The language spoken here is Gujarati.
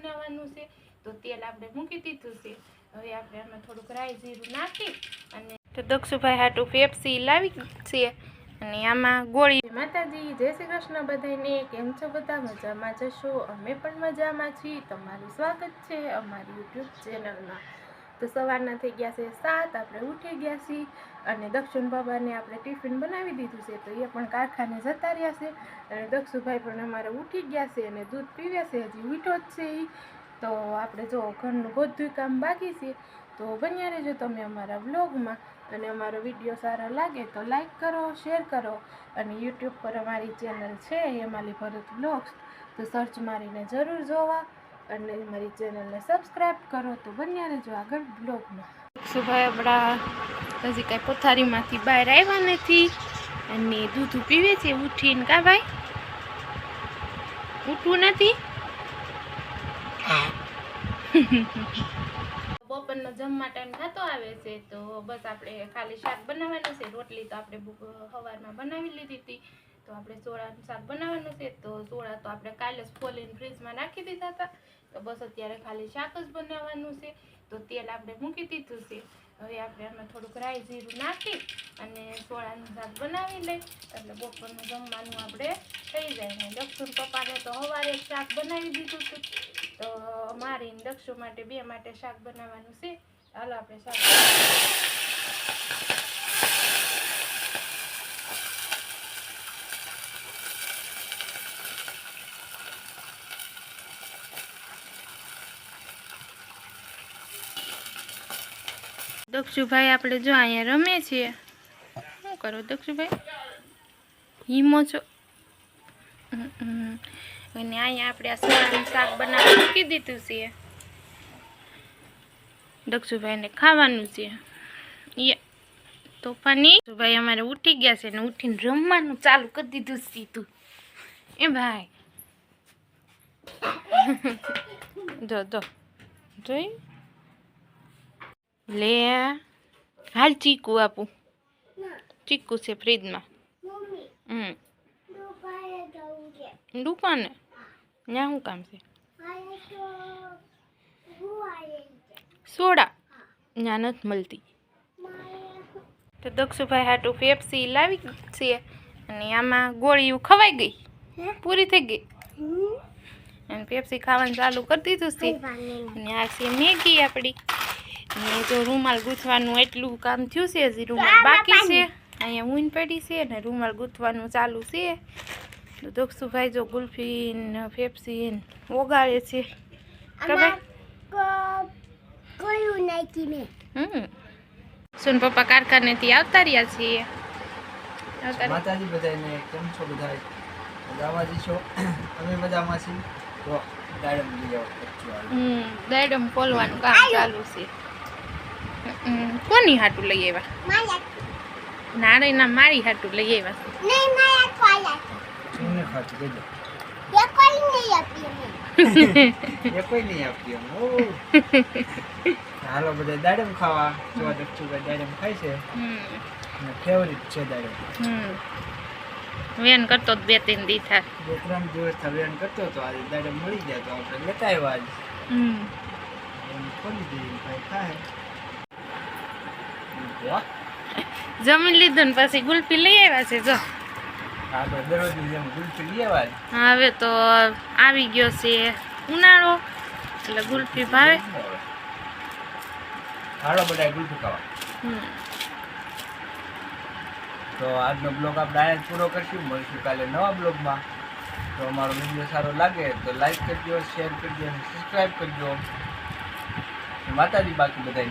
બનાવવાનું છે, તો તેલ આપણે મૂકી દીધું છે. હવે આપણે આમાં થોડુંક રાઈ જીરું નાખી અને તો દક્ષુભાઈ હાટું પેપ્સી લાવી છે અને આમાં ગોળી. માતાજી, જય શ્રી કૃષ્ણ બધાને કેમ છો બધા? મજામાં જશો? અમે પણ મજામાં છીએ. તમારું સ્વાગત છે અમારી યુટ્યુબ ચેનલમાં. તો સવારના થઈ ગયા છે સાત, આપણે ઉઠી ગયા છીએ. અને દક્ષિણ બાબાને આપણે ટિફિન બનાવી દીધું છે, તો એ પણ કારખાને જતા રહ્યા છે. અને દક્ષુભાઈ પણ અમારે ઉઠી ગયા છે અને દૂધ પીવ્યા છે, હજી મીઠો જ છે એ તો આપણે જો ઘરનું બધું કામ બાકી છે, તો બન્યા રહેજો તમે અમારા બ્લોગમાં અને અમારો વીડિયો સારો લાગે તો લાઈક કરો, શેર કરો. અને યુટ્યુબ પર અમારી ચેનલ છે, હેમાલી ભરત બ્લોગ્સ તો સર્ચ મારીને જરૂર જોવા. અને મારી ચેનલને સબસ્ક્રાઈબ કરો, તો બન્યા રહેજો આગળ બ્લોગમાં શુભાઈ આપણા હજી કાંઈ પથારીમાંથી બહાર આવ્યા નથી. અને દૂધ પીવે છે ઉઠીને. કા ભાઈ? ઉઠવું નથી? બપોરનો જમવા ટાઈમ થતો આવે છે તો બસ આપણે ખાલી શાક બનાવવાનું છે. રોટલી તો આપણે સવારમાં બનાવી લીધી હતી. તો આપણે સોળાનું શાક બનાવવાનું છે. તો સોળા તો આપણે કાલે જ ફોલીને ફ્રીજમાં નાખી દીધા હતા. તો બસ અત્યારે ખાલી શાક જ બનાવવાનું છે. તો તેલ આપણે મૂકી દીધું છે. હવે આપણે આમાં થોડુંક રાઈ જીરું નાખી અને સોળાનું શાક બનાવી લઈ. એટલે બપોરનું જમવાનું આપણે થઈ જાય. ને દક્ષિણ પપ્પાને તો સવારે શાક બનાવી દીધું હતું તો મારી દક્ષુ માટે બે માટે શાક બનાવવાનું છે. હાલો આપણે શાક દક્ષુભાઈ આપણે જો અહીંયા રમે છીએ. શું કરો દક્ષુભાઈ? હિમો છો. અને અહીંયા આપણે આ સોળાનું શાક બનાવવા મૂકી દીધું છે. દક્ષુભાઈને ખાવાનું છે. એ તોફાની. ભાઈ અમારે ઉઠી ગયા છે ને ઉઠીને રમવાનું ચાલુ કરી દીધું સીધું. એ ભાઈ. જો જો. જોઈ? લે હાલ ચીકુ આપું. ચીકુ છે ફ્રીજમાં. હમ. દુકાને? ત્યાં શું કામ છે? સોડા? ત્યાં નથી મળતી. તો દક્ષુભાઈ હાટું પેપ્સી લાવી છે અને આમાં ગોળીઓ ખવાઈ ગઈ. પૂરી થઈ ગઈ. અને પેપ્સી ખાવાનું ચાલુ કરી દીધું છે. અને આ છે મેગી આપણી. અને જો રૂમાલ ગૂંથવાનું એટલું કામ થયું છે હજી રૂમાલ બાકી છે. અહીંયા ઊન પડી છે અને રૂમાલ ગૂંથવાનું ચાલુ છે. તો દક્ષુભાઈ જો ગુલ્ફી ને પેપ્સી ને ઓગાળે છે. ખબર? હમ. સુન પપ્પા કારખાનેથી આવતા રહ્યા છીએ. આવતા રહ્યા. માતાજી બધાને કેમ છો બધા મજામાં છો? અમે મજામાં છીએ. તો દાડમ લઈ આવો હમ દાડમ ખોલવાનું કામ ચાલુ છે. કોની હાટું લઈ આવ્યા? નારાયણના મારી હાટું લઈ આવ્યા? હાલો બધા દાડમ ખાવા. જોવા દક્ષુભાઈ દાડમ ખાય છે. હમ. અને ફેવરિટ છે દાડમ. હમ. વેન કરતો બે ત્રણ દી થાય. બે ત્રણ દિવસ વેન કરતો તો આજે દાડમ મળી જાય તો આપણે લેતા આવ્યા આજ. હમ. ખોલી દઈએ ભાઈ ખાય? વાહ જમી લીધું ને પછી ગુલ્ફી લઈ આવ્યા છે જો. આપણે દરરોજ જેમ ગુલ્ફી લઈ હવે તો આવી ગયો છે ઉનાળો એટલે ગુલ્ફી ભાવે. હાલો બધા ગુલ્ફી ખાવા. તો આજનો બ્લોગ આપણે અહીંયા જ પૂરો કરશું. મળશું કાલે નવા બ્લોગમાં. તો અમારો વીડિયો સારો લાગે તો લાઈક કરજો શેર કરજો અને સબસ્ક્રાઈબ કરજો. માતાજી બાકી બધા